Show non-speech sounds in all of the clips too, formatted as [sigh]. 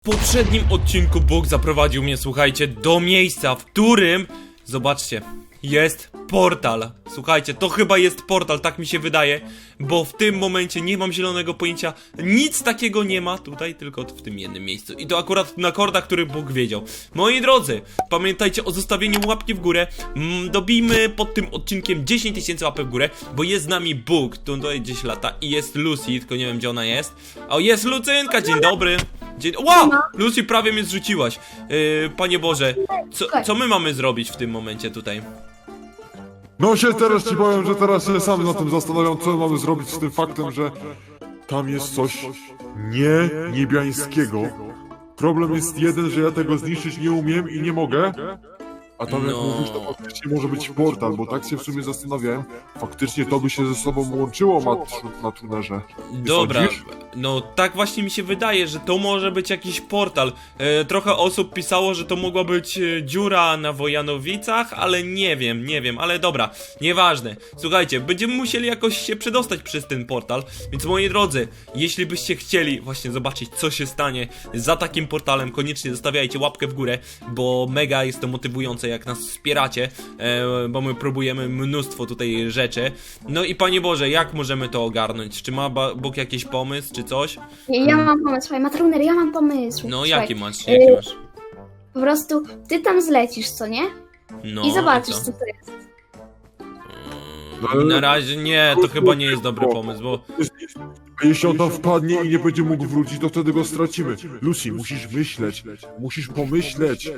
W poprzednim odcinku Bóg zaprowadził mnie, słuchajcie, do miejsca, w którym, zobaczcie, jest portal. Słuchajcie, to chyba jest portal, tak mi się wydaje, bo w tym momencie nie mam zielonego pojęcia, nic takiego nie ma tutaj, tylko w tym jednym miejscu. I to akurat na kordach, który Bóg wiedział. Moi drodzy, pamiętajcie o zostawieniu łapki w górę. Mm, dobijmy pod tym odcinkiem 10 tysięcy łapek w górę, bo jest z nami Bóg, tu tutaj gdzieś lata i jest Lucy, tylko nie wiem gdzie ona jest. O, jest Lucynka, dzień dobry. Dzień... Ła! Lucy, prawie mnie zrzuciłaś. Yy, Panie Boże, co, co my mamy zrobić w tym momencie tutaj? No się teraz ci powiem, że teraz się sam na tym zastanawiam, co mamy zrobić z tym faktem, że tam jest coś nie niebiańskiego. Problem jest jeden, że ja tego zniszczyć nie umiem i nie mogę. A tam jak No. mówisz, to faktycznie może być portal, bo tak się w sumie zastanawiałem. Faktycznie to by się ze sobą łączyło mat- na tunerze. Dobra, sądzisz? no tak właśnie mi się wydaje, że to może być jakiś portal. E, trochę osób pisało, że to mogła być e, dziura na Wojanowicach, ale nie wiem, nie wiem, ale dobra, nieważne. Słuchajcie, będziemy musieli jakoś się przedostać przez ten portal, więc moi drodzy, jeśli byście chcieli właśnie zobaczyć, co się stanie za takim portalem, koniecznie zostawiajcie łapkę w górę, bo mega jest to motywujące, jak nas wspieracie, e, bo my próbujemy mnóstwo tutaj rzeczy. No i Panie Boże, jak możemy to ogarnąć? Czy ma Bóg jakiś pomysł, czy coś? Ja, ja mam pomysł, słuchaj, Matruner, ja mam pomysł. No słuchaj, jaki masz, jaki y, masz? Po prostu ty tam zlecisz, co nie? No I zobaczysz, co? co to jest. No, Na razie nie, to chyba nie jest dobry pomysł, bo jeśli on tam wpadnie i nie będzie mógł wrócić, to wtedy go stracimy. Lucy, musisz myśleć, musisz pomyśleć.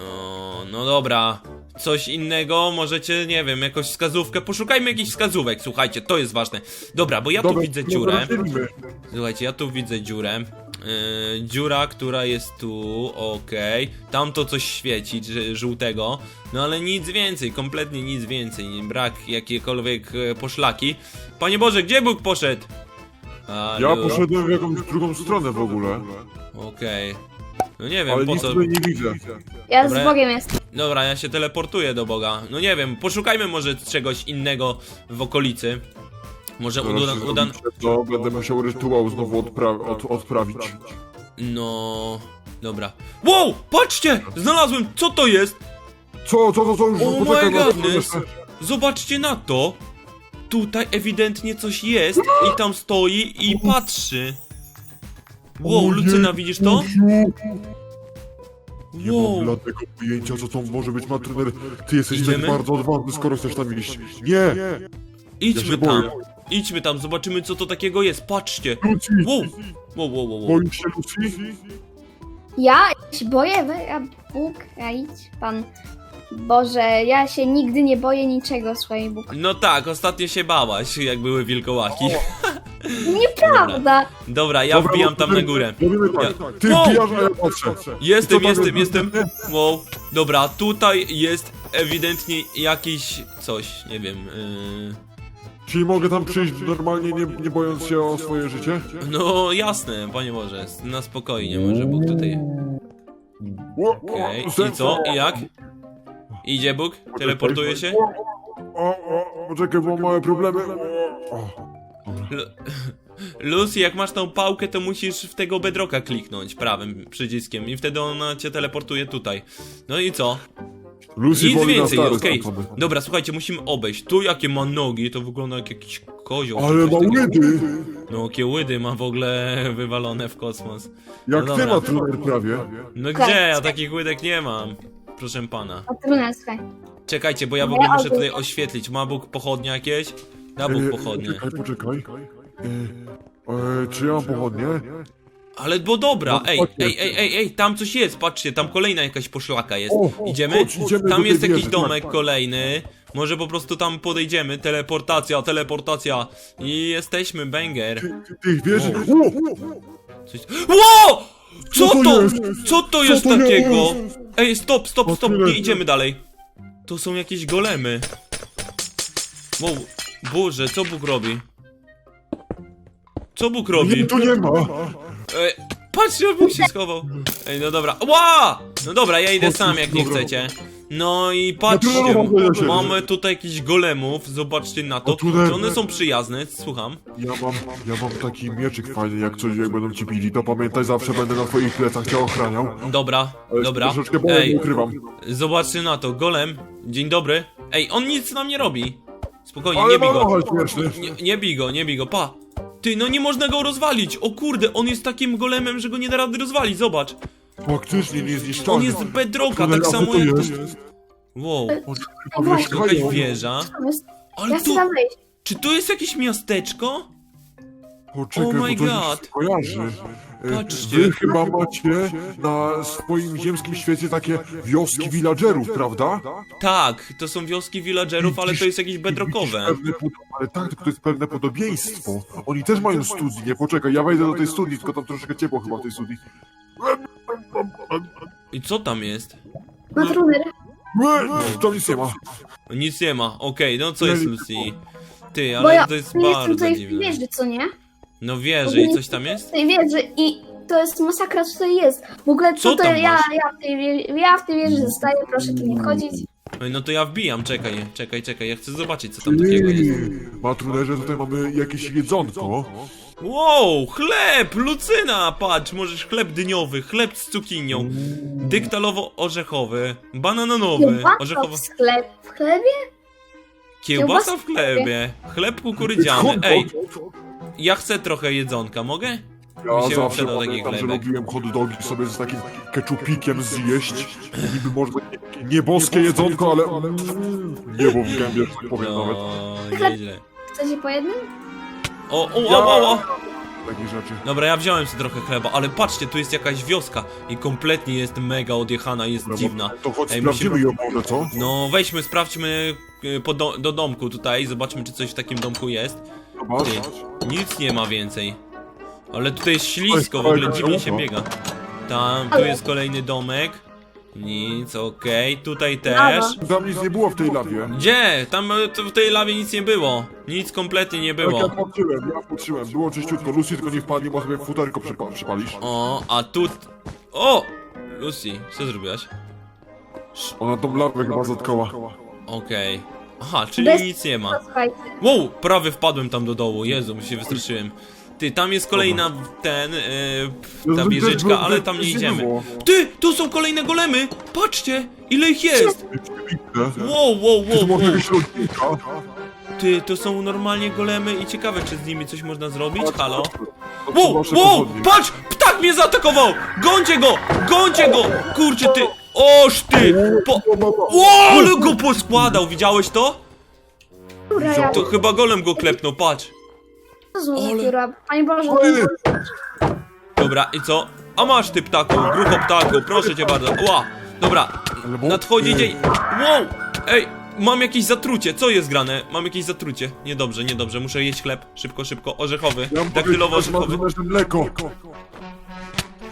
O, no dobra. Coś innego, możecie, nie wiem, jakąś wskazówkę. Poszukajmy jakichś wskazówek, słuchajcie, to jest ważne. Dobra, bo ja tu Dobra, widzę no dziurę. zobaczymy. Słuchajcie, ja tu widzę dziurę. Yy, dziura, która jest tu, okej. Tam to coś świeci, ż- żółtego. No ale nic więcej, kompletnie nic więcej. Nie- Brak jakiekolwiek e, poszlaki. Panie Boże, gdzie Bóg poszedł? Ja Halo? poszedłem w jakąś drugą stronę w ogóle, Okej. No nie wiem, ale po nic co. tutaj nie widzę. Ja Dobra. z Bogiem jestem. Dobra, ja się teleportuję do Boga. No nie wiem, poszukajmy może czegoś innego w okolicy. Może Zaraz uda, się uda... To będę musiał rytuał znowu odpra od odprawić. No... Dobra. Wow! Patrzcie! Znalazłem! Co to jest? Co, co, co, co? Już Oh poczekaj, my no, goodness! jeszcze. Zobaczcie na to! Tutaj ewidentnie coś jest i tam stoi i patrzy. Wow, Lucyna, widzisz to? Nie mam Wow. bladego pojęcia, co to może być matryner. Ty jesteś Idziemy? tak bardzo odważny, skoro chcesz tam iść. Nie! Ja Idźmy się tam. boję. Idźmy tam, zobaczymy co to takiego jest. Patrzcie. Lucy! Wow! Wow, wow, wow, wow. Boisz się, Lucy? Ja się boję, wy, a Bóg, Pan. Boże, ja się nigdy nie boję niczego, słuchaj, Bóg. No tak, ostatnio się bałaś, jak były wilkołaki. Nieprawda! Dobra, ja Dobra, wbijam tam na górę. Robimy tak. Ja- Ty Wow! wbijasz, a ja patrzę. Jestem, jestem, jestem. Wow. Dobra, tutaj jest ewidentnie jakiś coś, nie wiem. Yy... Czyli mogę tam przyjść normalnie, nie, nie bojąc się o swoje życie? No jasne, panie Boże, na spokojnie, może Bóg tutaj. Okej, i co? I jak? Idzie Bóg? Teleportuje się? O, o, poczekaj, bo mam małe problemy. O, Lu- Lucy, jak masz tą pałkę, to musisz w tego bedroka kliknąć prawym przyciskiem i wtedy ona cię teleportuje tutaj. No i co? Lucy Nic woli na więcej, okej. Dobra, słuchajcie, musimy obejść. Tu jakie ma nogi, to wygląda jak jakiś kozioł. czy Ale coś ma takiego. łydy! No, kiełydy ma w ogóle wywalone w kosmos. Jak No ty dobra. ma truner prawie. No gdzie? Ja takich łydek nie mam. Proszę pana. Słuchaj. Czekajcie, bo ja w ogóle muszę tutaj oświetlić. Ma Bóg pochodnie jakieś? Da Bóg E, pochodnie. Poczekaj, poczekaj. E, e, czy ja mam pochodnie? Ale bo dobra, No, ej, ej, ej, ej, ej, tam coś jest, patrzcie, tam kolejna jakaś poszlaka jest. O, o, Idziemy? chodź, idziemy do Tam tej jest jakiś wieży, domek tak. kolejny. Może po prostu tam podejdziemy. Teleportacja, teleportacja. I jesteśmy, banger. Ty, ty, ty wierzy? O, Coś... Ło! Co to to? jest? Co to jest to takiego? jest? Ej, stop, stop, stop, nie idziemy dalej. To są jakieś golemy. Wow, Boże, co Bóg robi? Co Bóg robi? nie, tu nie ma. Ej, patrzcie, Bóg się schował. Ej, no dobra. Ła! No dobra, ja idę sam, jak nie chcecie. No i patrzcie, mamy tutaj jakichś golemów, zobaczcie na to. Czy one są przyjazne? Słucham. Ja mam, ja mam taki mieczyk fajny, jak coś jak będą ci bili, to pamiętaj, zawsze będę na twoich plecach cię ochraniał. Dobra, Ale dobra. Troszeczkę Ej, ukrywam. zobaczcie na to, golem, dzień dobry. Ej, on nic nam nie robi. Spokojnie, Ale nie bij go. śmieszny. Nie, nie bij go, nie bij go, pa. Ty, no nie można go rozwalić. O kurde, on jest takim golemem, że go nie da rady rozwalić, zobacz. Faktycznie nie jest On jest bedrocka, Ale tak samo jak... jest? Wow, Chyba właśnie. jakaś wieża. To jest- Ale Ja chcę tu, tam wejść. czy to jest jakieś miasteczko? Poczekaj, Oh my bo to mi God. się kojarzy. E, Patrzcie. Wy chyba macie na swoim ziemskim świecie takie wioski villagerów, prawda? Tak, to są wioski villagerów, ale to jest jakieś bedrockowe. Pewne pod- Ale tak, to jest pewne podobieństwo. Oni też mają studnie. Nie, poczekaj, ja wejdę do tej studni, tylko tam troszeczkę ciepło chyba w tej studni. I co tam jest? Matruner. E, Tam nic nie ma. Nic nie ma, okej, no co jest Lucy? Ty, Bo ja ale to jest nie jestem bardzo tutaj w dziwne. wieży, co nie? No wierzę, i coś tam jest? tej wieży i to jest masakra, co tutaj jest. W ogóle Co tam tutaj ja, masz? ja, w tej wieży, ja w tej wieży zostaję, proszę tu nie wchodzić. Oj, No to ja wbijam, czekaj, czekaj, czekaj, ja chcę zobaczyć co tam takiego jest. Matrunerze, tutaj mamy jakieś jedzonko. Wow, chleb, lucyna, patrz, możesz chleb dyniowy, chleb z cukinią, dyktalowo-orzechowy, bananowy, Kiełbasa orzechowo... w sklep, w chlebie? Kiełbasa w chlebie, chleb kukurydziany, ej, ja chcę trochę jedzonka, mogę? Mi Ja się zawsze przydał taki pamiętam, że chlebek. lubiłem hot dogi sobie z takim keczupikiem zjeść. Niby może nie- nieboskie jedzonko, ale mm, niebo w gębie, że tak powiem nawet. No, nieźle. Chcecie po jednym? O, o, o, o, o. Takie rzeczy. Dobra, ja wziąłem sobie trochę chleba, ale patrzcie, tu jest jakaś wioska i kompletnie jest mega odjechana, jest dziwna. To chodź Ej, sprawdzimy musimy- ją może, co? No, weźmy, sprawdźmy y, po do, do domku tutaj, zobaczmy, czy coś w takim domku jest. Zobacz. Nic nie ma więcej. Ale tutaj jest ślisko, w ogóle dziwnie się biega. Tam, tu jest kolejny domek. Nic, okej, tutaj też. Tam nic nie było w tej lawie. Gdzie? Tam to w tej lawie nic nie było. Nic kompletnie nie Tak, ja było. patrzyłem, ja patrzyłem. Było czyściutko. Lucy tylko nie wpadnie, bo sobie futerko przypa- przypalisz. O, a tu... O! Lucy, co zrobiłaś? Ona tą lawę chyba zatkała. Okej. Aha, czyli Bez- nic nie ma. No, słuchajcie. Wow, prawie wpadłem tam do dołu, Jezu, się wystraszyłem. Ty, tam jest kolejna ten, yy, ta No, wieżyczka, to- ale tam to nie się idziemy. było. Ty, tu są kolejne golemy! Patrzcie, ile ich jest! Wow, wow, Czy wow, może wow. rodzinka? Ty, to są normalnie golemy i ciekawe, czy z nimi coś można zrobić? Halo? Wow, wow, patrz! Ptak mnie zaatakował! Gońcie go! Gońcie go! Kurczę, ty! Oż ty! Po... Wow, ale go poskładał, widziałeś to? Ja To chyba golem go klepnął, patrz. to złożę Ale- pióra. Panie Boże, Oj, Dobra, i co? A masz ty ptaku, grucho ptaku, proszę cię bardzo. Ła! Dobra, nadchodzi Ej. dzień. Wow! Ej, mam jakieś zatrucie, co jest grane? Mam jakieś zatrucie. Niedobrze, niedobrze, muszę jeść chleb. Szybko, szybko, orzechowy. Ja mam Daktylowo-orzechowy. powiedzieć, że mam mleko.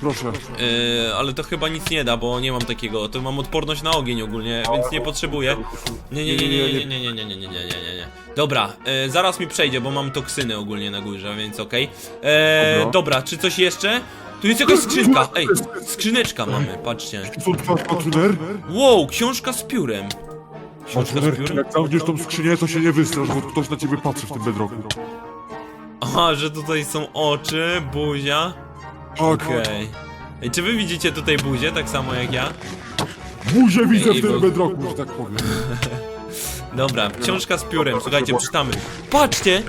Proszę. Yy, ale to chyba nic nie da, bo nie mam takiego. To mam odporność na ogień ogólnie, więc nie potrzebuję. Nie, nie, nie, nie, nie, nie, nie, nie, nie, nie, nie, nie, nie. Dobra, e, zaraz mi przejdzie, bo mam toksyny ogólnie na górze, więc okej. E, Dobra. Dobra, czy coś jeszcze? Tu jest jakaś skrzynka. Ej, skrzyneczka mamy, patrzcie. Co twarz patruner? Wow, książka z piórem. Książka z Patruner, piórem? jak zamkniesz tą skrzynię, to się nie wystrasz, bo ktoś na ciebie patrzy w tym bedroku. Aha, że tutaj są oczy, buzia. Okej. Ej, czy wy widzicie tutaj buzię, tak samo jak ja? buzię widzę w tym bo- bedroku, że tak powiem. [laughs] Dobra, książka z piórem, słuchajcie, czytamy. Patrzcie!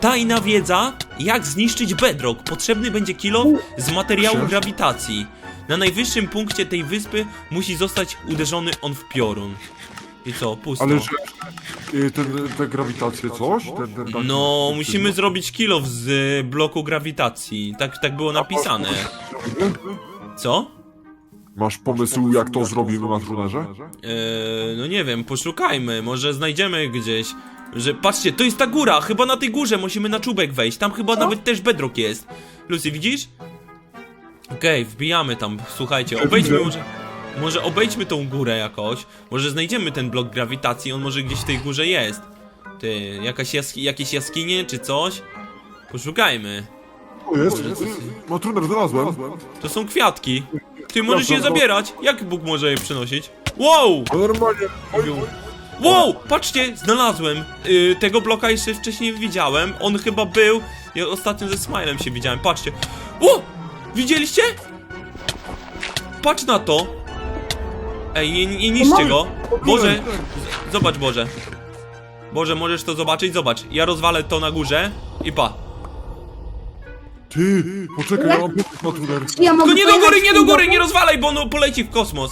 Tajna wiedza, jak zniszczyć bedrock. Potrzebny będzie kilo z materiału grawitacji. Na najwyższym punkcie tej wyspy musi zostać uderzony on w piorun. I co, pusto. Ale że... y, Ten, te grawitacje coś? Ten, ten, taki- No, musimy zrobić kilo z y, bloku grawitacji. Tak, tak było napisane. Co? Masz pomysł, jak to zrobimy na trunerze? Eee, no nie wiem, poszukajmy, może znajdziemy gdzieś. Że patrzcie, to jest ta góra, chyba na tej górze musimy na czubek wejść. Tam chyba nawet też bedrock jest. Lucy, widzisz? Okej, wbijamy tam, słuchajcie, obejdźmy może. Może obejdźmy tą górę jakoś. Może znajdziemy ten blok grawitacji, on może gdzieś w tej górze jest. Ty, jakaś jaski jakieś jaskinie czy coś? Poszukajmy. To jest. No truner znalazłem. To są kwiatki. Ty możesz je no. zabierać. Jak Bóg może je przynosić? Wow! No normalnie. Oj, oj. Wow! Patrzcie, znalazłem. Yy, tego bloka jeszcze wcześniej widziałem. On chyba był. Ja ostatnio ze Smilem się widziałem. Patrzcie. O! Widzieliście? Patrz na to. Ej, nie, nie niszcie go. Boże, z- zobacz Boże. Boże, możesz to zobaczyć? Zobacz. Ja rozwalę to na górze i pa. Ty, poczekaj, ja mam. Ja mogę Tylko nie do góry, nie do góry, nie rozwalaj, bo on poleci w kosmos.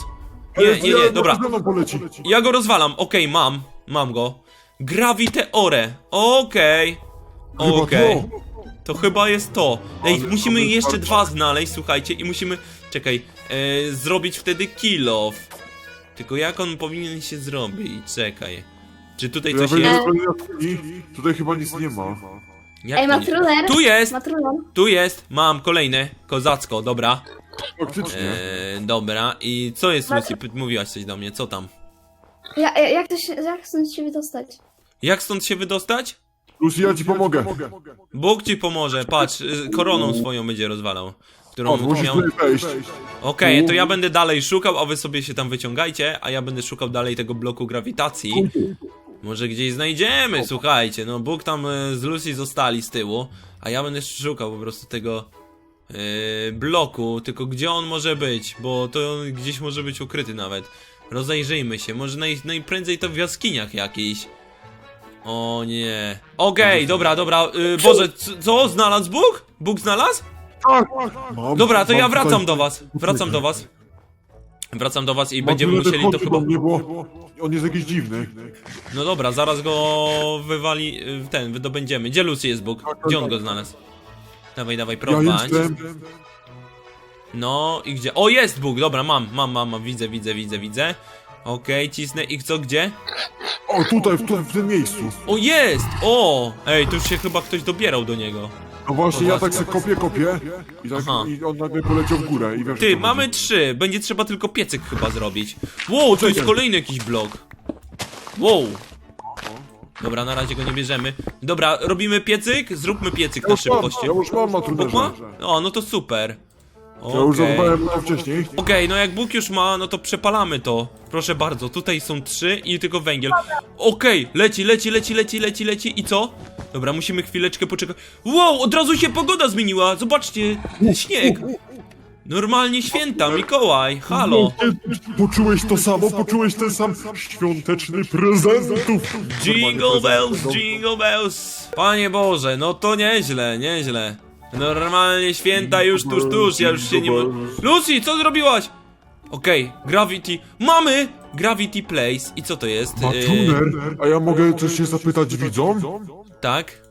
Nie, nie, nie, dobra. Poleci. Ja go rozwalam, okej, mam, mam go. Graviteore, okej. Chyba Okej. to. To chyba jest to. Ej, Ale- musimy ale jeszcze dwa znaleźć, słuchajcie, i musimy, czekaj, e, zrobić wtedy kill off. Tylko jak on powinien się zrobić? Czekaj. Czy tutaj Ja coś wejdę jest? do jaskini, Tutaj chyba nic nie ma. Jak Ej, to nie? Matruner. Tu jest, Matruner. tu jest, mam kolejne, kozacko, dobra. Faktycznie. E, dobra, i co jest, Lucy? Mówiłaś coś do mnie, co tam? Ja, ja, jak to się, jak stąd się wydostać? Jak stąd się wydostać? Lucy, ja ci pomogę. Bóg ci pomoże, patrz, y, koroną swoją będzie rozwalał. Którą O, musisz miał... tutaj wejść. Okej, to ja będę dalej szukał, a wy sobie się tam wyciągajcie, a ja będę szukał dalej tego bloku grawitacji. Może gdzieś znajdziemy, słuchajcie, no Bóg tam y, z Lucy zostali z tyłu, a ja będę szukał po prostu tego y, bloku, tylko gdzie on może być, bo to on gdzieś może być ukryty nawet. Rozejrzyjmy się, może naj, najprędzej to w jaskiniach jakiś. O nie. Okej, dobra, dobra, y, Boże, c- co? Znalazł Bóg? Bóg znalazł? Tak, mam, Dobra, to mam ja wracam tutaj- do was. Wracam do was. Wracam do was i będziemy musieli to chyba. do mnie, bo on jest jakiś dziwny. No dobra, zaraz go wywali. y, Ten, wydobędziemy. Gdzie Lucy jest Bóg? Gdzie on go znalazł? Dawaj, dawaj, Ja prowadź. jestem. No i gdzie? O, jest Bóg! Dobra, mam, mam, mam, mam. widzę, widzę, widzę, widzę. Okej, cisnę i co, gdzie? O, tutaj, w, tu, w tym miejscu. O, jest! O! Ej, tu już się chyba ktoś dobierał do niego. No właśnie, ja tak sobie kopię, kopię i, tak, Aha. i on nagle poleciał w górę i wiesz Ty, co mamy chodzi. trzy. Będzie trzeba tylko piecyk chyba zrobić. Wow, to jest kolejny jakiś blok. Wow. Dobra, na razie go nie bierzemy. Dobra, robimy piecyk? Zróbmy piecyk Ja na już mam, szybkości. ja już mam na Bóg ma? O, no to super. Ja już Okej. zadbałem to wcześniej. Okej, no jak Bóg już ma, no to przepalamy to. Proszę bardzo, tutaj są trzy i tylko węgiel. Okej, leci, leci, leci, leci, leci, leci i co? Dobra, musimy chwileczkę poczekać. Wow, od razu się pogoda zmieniła, zobaczcie, śnieg. Normalnie święta, Mikołaj, halo. Poczułeś to samo? Poczułeś ten sam świąteczny prezentów? Jingle bells, jingle bells. Panie Boże, no to nieźle, nieźle. Normalnie święta już tuż, tuż, ja już się nie... mo- Lucy, co zrobiłaś? Okej, Gravity. Mamy! Gravity Place. I co to jest? Matuner, a ja mogę coś się zapytać widzom? tak?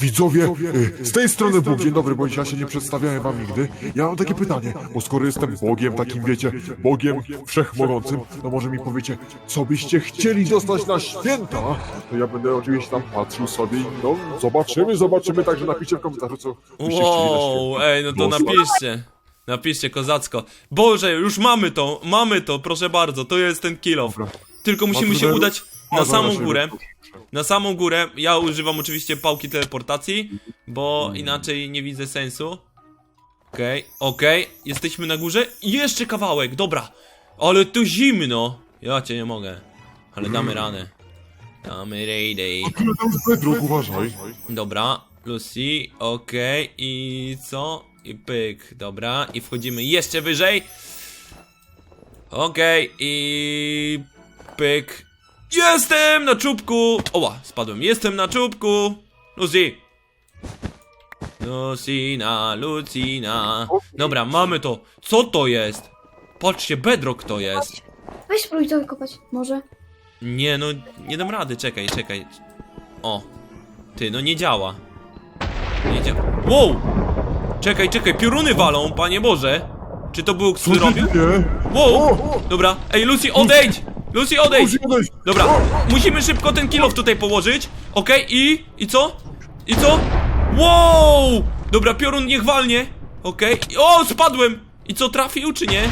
Widzowie, y, z tej strony Bóg, dzień dobry, bo ja się nie przedstawiałem wam nigdy. Ja mam takie pytanie, bo skoro jestem Bogiem, takim wiecie, Bogiem wszechmogącym, to może mi powiecie, co byście chcieli dostać na święta? To ja będę oczywiście tam patrzył sobie i no, zobaczymy, zobaczymy, także napiszcie w komentarzu, co byście chcieli na Wow, święta. ej, no to No, napiszcie. Napiszcie kozacko. Boże, już mamy to, mamy to, proszę bardzo, to jest ten kill off. Dobra. Tylko musimy się udać na samą górę. Na samą górę. Ja używam oczywiście pałki teleportacji, bo inaczej nie widzę sensu. Okej, okej, jesteśmy na górze. I Jeszcze kawałek, dobra. Ale tu zimno. Ja cię nie mogę. Ale damy. Damy rady. Ale tam jest bedrock, uważaj. Dobra, Lucy, okej, i co? I pyk, dobra, i wchodzimy jeszcze wyżej. Okej, i pyk. Jestem na czubku! Oła, spadłem, jestem na czubku! Lucy! Lucina, Lucina. Dobra, mamy to. Co to jest? Patrzcie, bedrock to jest. Weź spróbuj to wykopać, może. Nie, no, nie dam rady, czekaj, czekaj. O. Ty, no nie działa. Nie działa. Wow! Czekaj, czekaj, pioruny walą, panie Boże! Czy to był ty robił? nie? Wow! Dobra, ej, Lucy, odejdź! Lucy, odejdź! Musi odejść. Dobra, musimy szybko ten kilof tutaj położyć. Okej, i? I co? I co? Wow! Dobra, piorun niech walnie. Okej. O, spadłem! I co, trafił czy nie?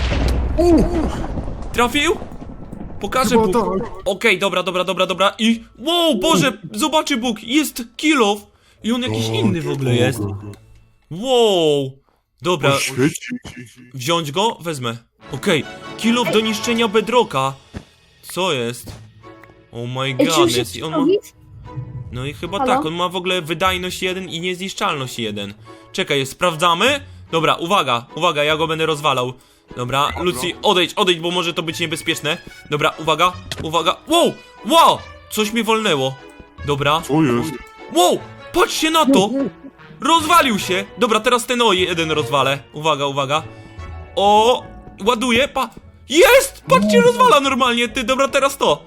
Trafił? Pokażę Chyba Bóg. tak. Okej, dobra, dobra, dobra, dobra. I. Wow, Boże, zobaczy Bóg, jest kilof! I on jakiś inny w ogóle jest. Wow! Dobra, świeci. wziąć go? Wezmę. Okej, kilof do niszczenia bedroka. Co jest? Oh my Ej, czy już god, jest i on ma... robić? No i chyba Halo? tak, on ma w ogóle wydajność 1 i niezniszczalność 1. Czekaj, sprawdzamy? Dobra, uwaga, uwaga, ja go będę rozwalał. Dobra, Lucy, odejdź, odejdź, bo może to być niebezpieczne. Dobra, uwaga, uwaga. Wow, wow, coś mi wolnęło. Dobra, Co jest? wow, patrzcie na to. Rozwalił się. Dobra, teraz ten o jeden rozwalę. Uwaga, uwaga. O, ładuje, pa. Jest! Patrzcie, rozwala normalnie, ty, dobra, teraz to.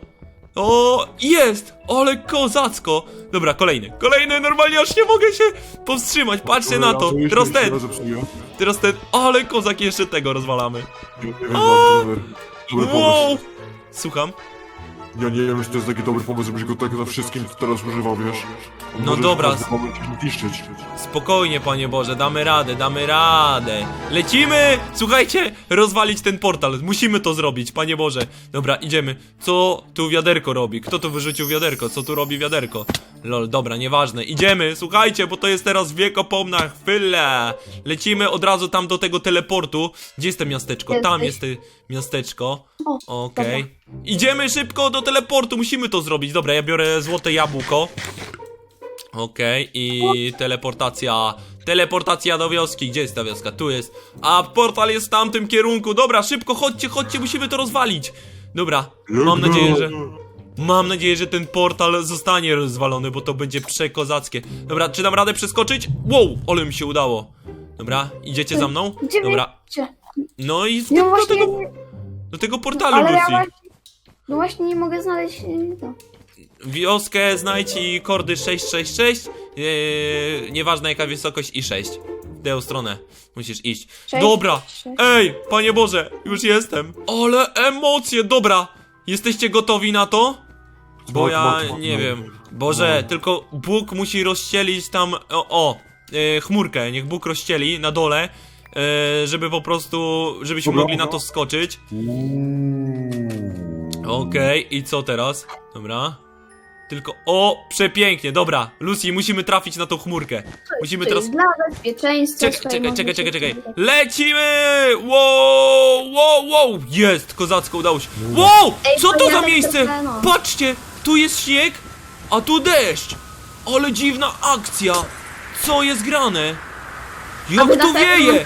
O, jest! Ale kozacko! Dobra, kolejny, kolejny, normalnie aż nie mogę się powstrzymać, patrzcie na to. Jeśli Teraz ten, teraz ten, ale kozak, jeszcze tego rozwalamy. Dobry Wow! Słucham? Ja nie wiem, czy to jest taki dobry pomysł, żebyś go tak na wszystkim teraz używał, wiesz? On No może dobra. w każdym momencie zniszczyć. Spokojnie, panie Boże, damy radę, damy radę. Lecimy! Słuchajcie, rozwalić ten portal. Musimy to zrobić, panie Boże. Dobra, idziemy. Co tu wiaderko robi? Kto tu wyrzucił wiaderko? Co tu robi wiaderko? Lol, dobra, nieważne. Idziemy, słuchajcie, bo to jest teraz wiekopomna chwila. Lecimy od razu tam do tego teleportu. Gdzie jest to miasteczko? Tam jest miasteczko. Okej. Idziemy szybko do teleportu, musimy to zrobić. Dobra, ja biorę złote jabłko. Okej, i teleportacja. Teleportacja do wioski. Gdzie jest ta wioska? Tu jest. A portal jest w tamtym kierunku. Dobra, szybko, chodźcie, chodźcie, musimy to rozwalić. Dobra, mam nadzieję, że. Mam nadzieję, że ten portal zostanie rozwalony, bo to będzie przekozackie. Dobra, czy dam radę przeskoczyć? Wow, ale mi się udało. Dobra, idziecie za mną? Gdzie Dobra, no i z, No do, właśnie, tego, do tego portalu, ale ja Lucy. właśnie, no właśnie nie mogę znaleźć y, to. Wioskę znajdź i kordy 666. Yy, nieważne jaka wysokość i 6. W tę stronę musisz iść. Sześć, Dobra! sześć. Ej, panie Boże, już jestem. Ale emocje, dobra! Jesteście gotowi na to? Bo Tak, ja tak, tak, nie no. wiem. Boże, tylko Bóg musi rozścielić tam. O, o yy, chmurkę. Niech Bóg rozścieli na dole. Yy, żeby po prostu. żebyśmy Dobra. mogli na to skoczyć. Okej, i co teraz? Dobra. Tylko, o, przepięknie, dobra. Lucy, musimy trafić na tą chmurkę. Musimy teraz... dla bezpieczeństwa. Czekaj, czekaj, czekaj, czekaj, czekaj. Lecimy! Wow, wow, wow! Jest, kozacko, udało się. Wow! Ej, Co to za się miejsce? Venom. Patrzcie, tu jest śnieg, a tu deszcz. Ale dziwna akcja. Co jest grane? Jak tu wieje?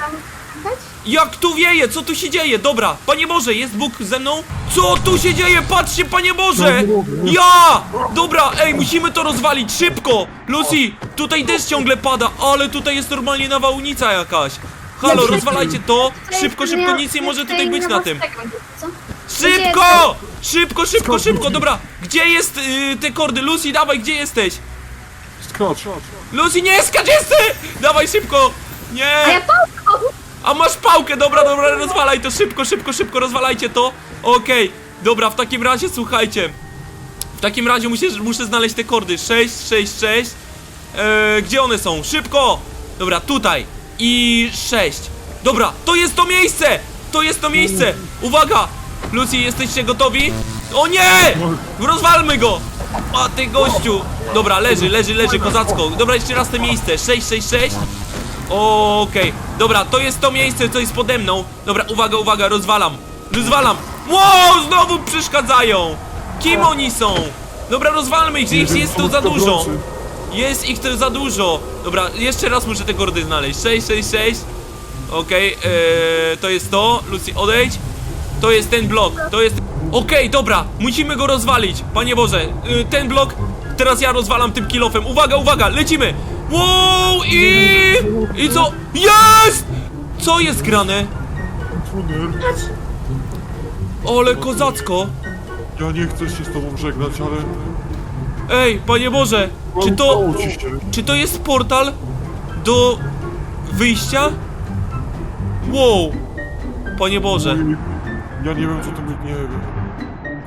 Jak tu wieje? Co tu się dzieje? Dobra, Panie Boże, jest Bóg ze mną? Co tu się dzieje? Patrzcie, Panie Boże! Ja! Dobra, ej, musimy to rozwalić, szybko! Lucy, tutaj deszcz ciągle pada, ale tutaj jest normalnie nawałnica jakaś. Halo, rozwalajcie to! Szybko, szybko, nic nie może tutaj być na tym. Szybko! Szybko, szybko, Skocz, szybko, dobra! Gdzie jest y, te kordy? Lucy, dawaj, gdzie jesteś? Skacz! Lucy, nie skacz, jesteś! Dawaj, szybko! Nie! A ja pałką! A masz pałkę, dobra, dobra, rozwalaj to szybko, szybko, szybko, rozwalajcie to. Okej, dobra, w takim razie słuchajcie. W takim razie muszę, muszę znaleźć te kordy. 6, 6, 6. Eee, gdzie one są? Szybko! Dobra, tutaj. I 6. Dobra, to jest to miejsce! To jest to miejsce! Uwaga! Lucy, jesteście gotowi? O nie! Rozwalmy go! A ty gościu! Dobra, leży, leży, leży, kozacko. Dobra, jeszcze raz te miejsce. 6, 6, 6. Okej, dobra, to jest to miejsce, co jest pode mną. Dobra, uwaga, uwaga, rozwalam. Rozwalam. Wow, znowu przeszkadzają. Kim oni są? Dobra, rozwalmy ich, ich jest tu za dużo. Jest ich tu za dużo. Dobra, jeszcze raz muszę te kordy znaleźć. 6, 6, 6. Okej, eee, to jest to. Lucy, odejdź. To jest ten blok, to jest... Okej, dobra, musimy go rozwalić. Panie Boże, y, ten blok, teraz ja rozwalam tym kilofem. Uwaga, uwaga, lecimy. Wow, i... I co? Jest! Co jest grane? Tuner, Ole, kozacko. ja nie chcę się z tobą żegnać, ale... Ej, Panie Boże, czy to... Udało ci się. Czy to jest portal do wyjścia? Wow. Panie Boże. Ja nie wiem, co to nie wiem.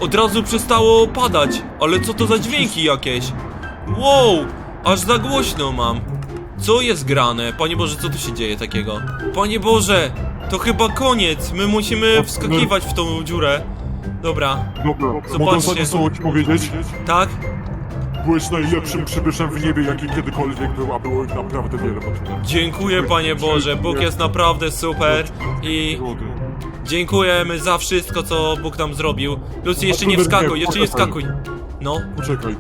Od razu przestało padać, ale co to za dźwięki jakieś? Wow, aż za głośno mam. Co jest grane? Panie Boże, co tu się dzieje takiego? Panie Boże, to chyba koniec. My musimy wskakiwać w tą dziurę. Dobra, Dobra, mogę Zobaczcie. ostatnie słowo ci powiedzieć? tak? Byłeś najlepszym przybyszem w niebie, jaki kiedykolwiek był, a było ich naprawdę wiele. Dziękuję, Panie Boże. Bóg jest naprawdę super i. Dziękujemy za wszystko, co Bóg nam zrobił. Lucy, jeszcze nie wskakuj, nie, jeszcze nie poczekaj. wskakuj. No, Poczekaj.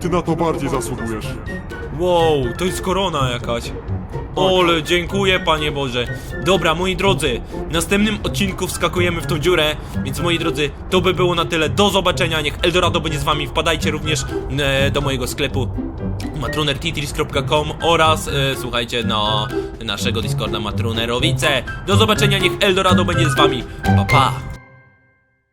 Ty na to bardziej zasługujesz. wow, to jest korona jakaś. Ole, dziękuję Panie Boże. Dobra, moi drodzy, w następnym odcinku wskakujemy w tą dziurę, więc moi drodzy, to by było na tyle. Do zobaczenia, niech Eldorado będzie z Wami. Wpadajcie również e, do mojego sklepu matrunertitris.com oraz e, słuchajcie na naszego Discorda Matrunerowice. Do zobaczenia, niech Eldorado będzie z Wami. Pa pa!